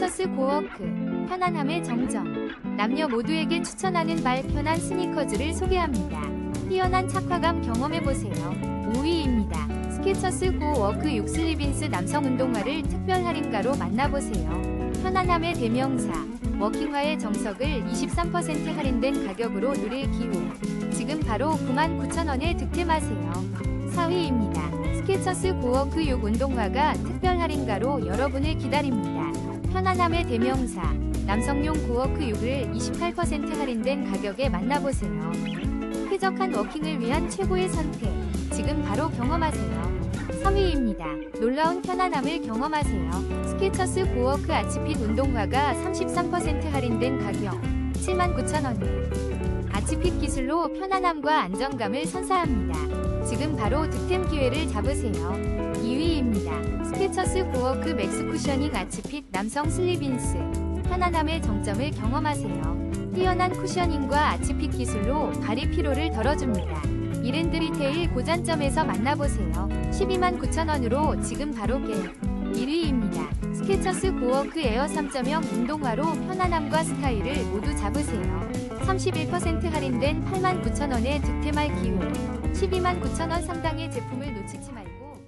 스케쳐스 고워크 편안함의 정점 남녀 모두에게 추천하는 발 편한 스니커즈를 소개합니다. 뛰어난 착화감 경험해보세요. 5위입니다. 스케쳐스 고워크 6 슬리빈스 남성 운동화를 특별 할인가로 만나보세요. 편안함의 대명사 워킹화의 정석을 23% 할인된 가격으로 누릴 기회 지금 바로 99,000원에 득템하세요. 4위입니다. 스케쳐스 고워크 6 운동화가 특별 할인가로 여러분을 기다립니다. 편안함의 대명사 남성용 고워크 6을 28% 할인된 가격에 만나보세요. 쾌적한 워킹을 위한 최고의 선택 지금 바로 경험하세요. 3위입니다. 놀라운 편안함을 경험하세요. 스케쳐스 고워크 아치핏 운동화가 33% 할인된 가격 79,000원 아치핏 기술로 편안함과 안정감을 선사합니다. 지금 바로 득템 기회를 잡으세요. 2위입니다. 스케쳐스 고워크 맥스 쿠셔닝 아치핏 남성 슬리빈스 편안함의 정점을 경험하세요. 뛰어난 쿠셔닝과 아치핏 기술로 발이 피로를 덜어줍니다. 이랜드 리테일 고전점에서 만나보세요. 129,000원으로 지금 바로 겟 1위입니다. 스케쳐스 고워크 에어 3.0 운동화로 편안함과 스타일을 모두 잡으세요. 31% 할인된 89,000원에 득템할 기회 12만 9천원 상당의 제품을 놓치지 말고